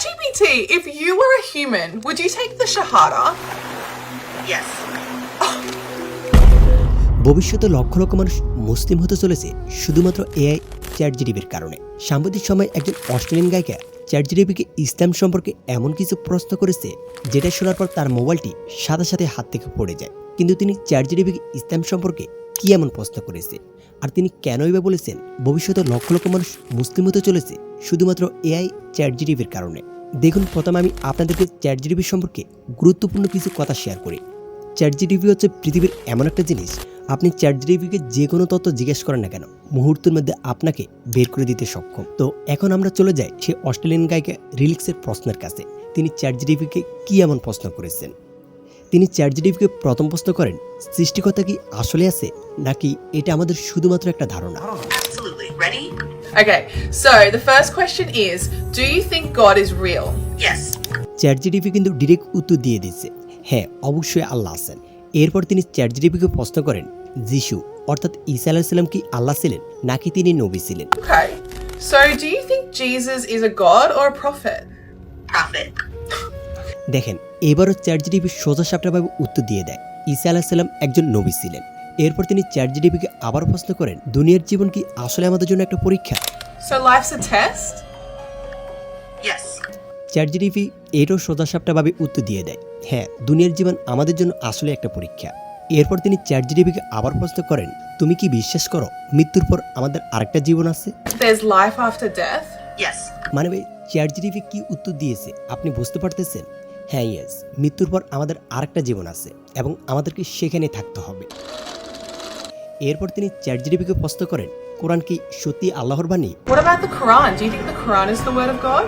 ChatGPT, if you were a human, would you take the Shahada? Yes. ভবিষ্যতে লক্ষ লক্ষ মানুষ মুসলিম হতে চলেছে শুধুমাত্র এআই চ্যাট জিডিপির কারণে সাম্প্রতিক সময় একজন অস্ট্রেলিয়ান গায়িকা চ্যাট জিডিপিকে ইসলাম সম্পর্কে এমন কিছু প্রশ্ন করেছে যেটা শোনার পর তার মোবাইলটি সাথে সাথে হাত থেকে পড়ে যায় কিন্তু তিনি চ্যাট জিডিপিকে ইসলাম সম্পর্কে কি এমন প্রশ্ন করেছে আর তিনি কেনই বা বলেছেন ভবিষ্যতে লক্ষ লক্ষ মানুষ মুসলিম হতে চলেছে শুধুমাত্র এআই চ্যাট জিডিপির কারণে। দেখুন, প্রথমে আমি আপনাদেরকে চ্যাট জিডিপি সম্পর্কে গুরুত্বপূর্ণ কিছু কথা শেয়ার করি। চ্যাট জিডিপি হচ্ছে পৃথিবীর এমন একটা জিনিস, আপনি চ্যাট জিডিপিকে যে কোনো তথ্য জিজ্ঞেস করেন না কেন, মুহূর্তের মধ্যে আপনাকে বের করে দিতে সক্ষম। তো এখন আমরা চলে যাই সে অস্ট্রেলিয়ান গায়িকা রিলিক্সের প্রশ্নের কাছে। তিনি চ্যাট জিডিপিকে কী এমন প্রশ্ন করেছেন? তিনি চ্যাট জিডিপিকে প্রথম প্রশ্ন করেন, সৃষ্টিকর্তা কি আসলে আছে, নাকি এটা আমাদের শুধুমাত্র একটা ধারণা. Ready? Okay, so the first question is Do you think God is real? Yes. Chat GDP কিন্তু ডিরেক্ট উত্তর দিয়ে দিচ্ছে হ্যাঁ অবশ্যই আল্লাহ আছেন এরপর তিনি চ্যাট জিডিপিকে প্রশ্ন করেন যিশু অর্থাৎ ঈসা আলাহিসাল্লাম কি আল্লাহ ছিলেন নাকি তিনি নবী ছিলেন Okay, so do you think Jesus is a God or a prophet? Prophet. দেখেন এবারও চ্যাট জিডিপি সোজা সাপটাভাবে উত্তর দিয়ে দেয় ঈসা আলাহিসাল্লাম একজন নবী ছিলেন এরপর তিনি চ্যাট জিডিপিকে আবার প্রশ্ন করেন দুনিয়ার জীবন কি আসলে আমাদের জন্য একটা পরীক্ষা So life's a test? Yes. Chat GDP এটাও সোজা সাপটাভাবে উত্তর দিয়ে দেয় হ্যাঁ দুনিয়ার জীবন আমাদের জন্য আসলে একটা পরীক্ষা এরপর তিনি চ্যাট জিডিপিকে আবার প্রশ্ন করেন তুমি কি বিশ্বাস করো মৃত্যুর পর আমাদের আরেকটা জীবন আছে There's life after death? Yes. মানে ভাই চ্যাট জিডিপি কি উত্তর দিয়েছে আপনি বুঝতে পারতেছেন হ্যাঁ ইয়েস মৃত্যুর পর আমাদের আরেকটা জীবন আছে এবং আমাদেরকে সেখানে থাকতে হবে এরপর তিনি চ্যাট জিডিপিকে প্রশ্ন করেন কোরআন কি সত্যি আল্লাহর বাণী What about the Quran? Do you think the Quran is the word of God?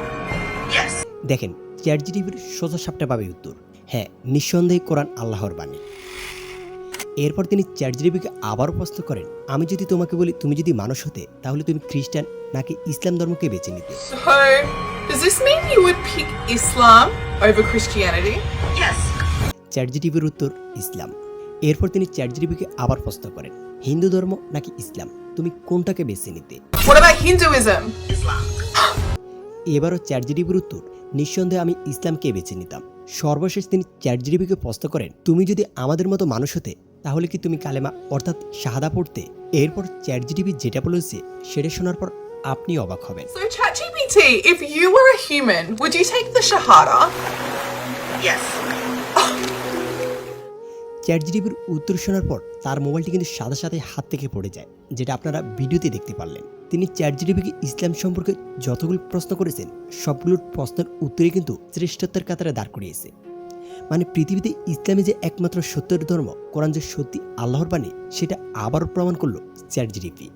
Yes. দেখেন চ্যাট জিডিপির সোজা সাপটা পাবে উত্তর হ্যাঁ নিঃসন্দেহে কোরআন আল্লাহর বাণী এরপর তিনি চ্যাট জিডিপিকে আবারও প্রশ্ন করেন আমি যদি তোমাকে বলি তুমি যদি মানুষ হতে তাহলে তুমি খ্রিস্টান নাকি ইসলাম ধর্মকে বেছে নিতে. চ্যাট জিডিপির উত্তর ইসলাম এরপর তিনি চ্যাট জিডিপিকে আবার প্রশ্ন করেন হিন্দু ধর্ম নাকি ইসলাম তুমি কোনটাকে বেছে নিতে What about Hinduism? Islam. এবারও চ্যাট জিডিপির উত্তর নিঃসন্দেহে আমি ইসলামকে বেছে নিতাম সর্বশেষ তিনি চ্যাট জিডিপিকে প্রশ্ন করেন তুমি যদি আমাদের মতো মানুষ হতে তাহলে কি তুমি কালেমা অর্থাৎ শাহাদা পড়তে এরপর চ্যাট জিডিপি যেটা বলেছে সেটা শোনার পর আপনি অবাক হবেন So, ChatGPT, if you were a human, would you take the Shahada? Yes. Chat জিডিপির উত্তর শোনার পর তার মোবাইলটি কিন্তু সাথে সাথে হাত থেকে পড়ে যায়, যেটা আপনারা ভিডিওতে দেখতে পারলেন। তিনি চ্যাট জিডিপিকে ইসলাম সম্পর্কে যতগুলো প্রশ্ন করেছেন, সবগুলোর প্রশ্নের উত্তরে কিন্তু শ্রেষ্ঠত্বের কাতারে দাঁড় করিয়েছে। মানে পৃথিবীতে ইসলামে যে একমাত্র সত্যের ধর্ম, কোরআন যে সত্যি আল্লাহর বাণী, সেটা আবারও প্রমাণ করল চ্যাট জিডিপি